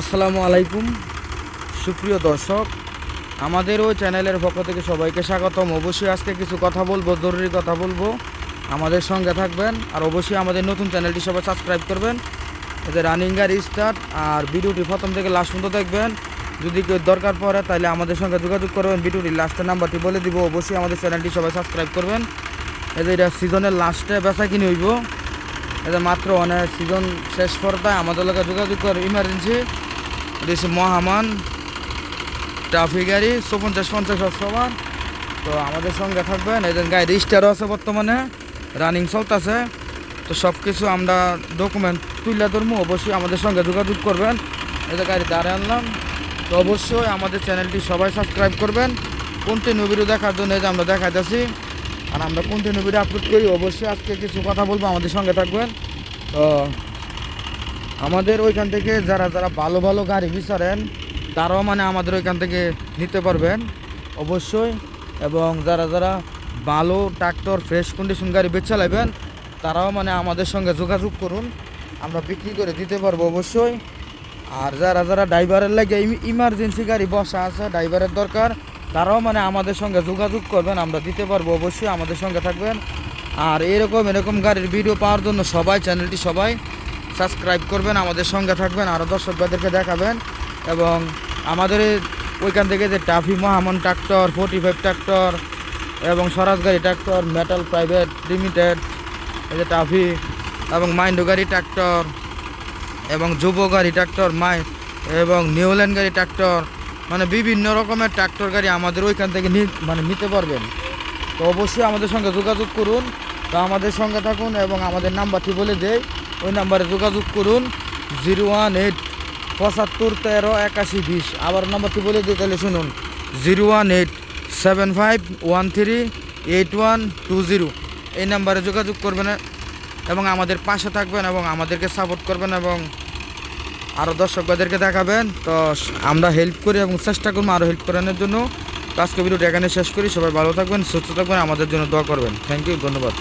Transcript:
আসসালামু আলাইকুম। সুপ্রিয় দর্শক আমাদের ওই চ্যানেলের পক্ষ থেকে সবাইকে স্বাগতম। অবশ্যই আজকে কিছু কথা বলব, জরুরি কথা বলব। আমাদের সঙ্গে থাকবেন আর অবশ্যই আমাদের নতুন চ্যানেলটি সবাই সাবস্ক্রাইব করবেন। এতে রানিং গাড়ি স্টার্ট আর ভিডিওটি প্রথম থেকে লাস্ট পর্যন্ত দেখবেন। যদি কেউ দরকার পড়ে তাহলে আমাদের সঙ্গে যোগাযোগ করবেন। ভিডিওটির লাস্টের নাম্বারটি বলে দিব। অবশ্যই আমাদের চ্যানেলটি সবাই সাবস্ক্রাইব করবেন। এদের সিজনের লাস্টে বেচা কিনে হইব। এদের মাত্র অনেক সিজন শেষ পর্দায় আমাদের লোকের যোগাযোগ করে ইমার্জেন্সি এটা মহামান ট্রাফিক গাড়ি, চৌপঞ্চাশ, পঞ্চাশ পঞ্চাশ সবার তো আমাদের সঙ্গে থাকবেন এদের গাড়ি রেজিস্টারও আছে বর্তমানে রানিং চলতেছে। তো সব কিছু আমরা ডকুমেন্ট তুলে ধরবো, অবশ্যই আমাদের সঙ্গে যোগাযোগ করবেন। এদের গাড়ি দাঁড়িয়ে আনলাম, তো অবশ্যই আমাদের চ্যানেলটি সবাই সাবস্ক্রাইব করবেন। কন্টিনিউ ভিডিও দেখার জন্য যে আমরা দেখাইতেছি। আর আমরা কন্টিনিউ ভিডিও আপলোড করি, অবশ্যই আজকে কিছু কথা বলব, আমাদের সঙ্গে থাকবেন। তো আমাদের ওইখান থেকে যারা যারা ভালো ভালো গাড়ি বিচারেন, তারাও মানে আমাদের ওইখান থেকে নিতে পারবেন, অবশ্যই। এবং যারা যারা ভালো ট্রাক্টর, ফ্রেশ কন্ডিশন গাড়ি বেচে লাইবেন, তারাও মানে আমাদের সঙ্গে যোগাযোগ করুন। আমরা বিক্রি করে দিতে পারব অবশ্যই। আর যারা যারা ড্রাইভারের লাগে ইমার্জেন্সি গাড়ি বসা আছে, ড্রাইভারের দরকার, তারাও মানে আমাদের সঙ্গে যোগাযোগ করবেন, আমরা দিতে পারব অবশ্যই আমাদের সঙ্গে থাকবেন। আর এরকম এরকম গাড়ির ভিডিও পাওয়ার জন্য সবাই চ্যানেলটি সবাই সাবস্ক্রাইব করবেন, আমাদের সঙ্গে থাকবেন আরও দর্শক ভাইদেরকে দেখাবেন এবং আমাদের ওইখান থেকে যে টাফি মহামন ট্রাক্টর ফোর্টি ফাইভ ট্রাক্টর এবং স্বরাজ গাড়ি ট্রাক্টর মেটাল প্রাইভেট লিমিটেড এই যে টাফি এবং মাইন্ডো গাড়ি ট্রাক্টর এবং যুব গাড়ি ট্রাক্টর, মাই এবং নিউল্যান্ড গাড়ি ট্রাক্টর মানে বিভিন্ন রকমের ট্রাক্টর গাড়ি আমাদের ওইখান থেকে মানে নিতে পারবেন। তো অবশ্যই আমাদের সঙ্গে যোগাযোগ করুন, তো আমাদের সঙ্গে থাকুন এবং আমাদের নাম্বারটি বলে দেয় ওই নাম্বারে যোগাযোগ করুন, জিরো ওয়ান এইট পঁচাত্তর তেরো একাশি বিশ। আবার নাম্বারটি বলে দিই, তাহলে শুনুন, zero one eight seven five one three eight one two zero. এই নাম্বারে যোগাযোগ করবেন এবং আমাদের পাশে থাকবেন এবং আমাদেরকে সাপোর্ট করবেন এবং আরও দর্শকদেরকে দেখাবেন। তো আমরা হেল্প করি এবং চেষ্টা করব আরও হেল্প করানোর জন্য। আজকে ভিডিওটা এখানে শেষ করি। সবাই ভালো থাকবেন, সুস্থ থাকবেন, আমাদের জন্য দোয়া করবেন। থ্যাংক ইউ ধন্যবাদ।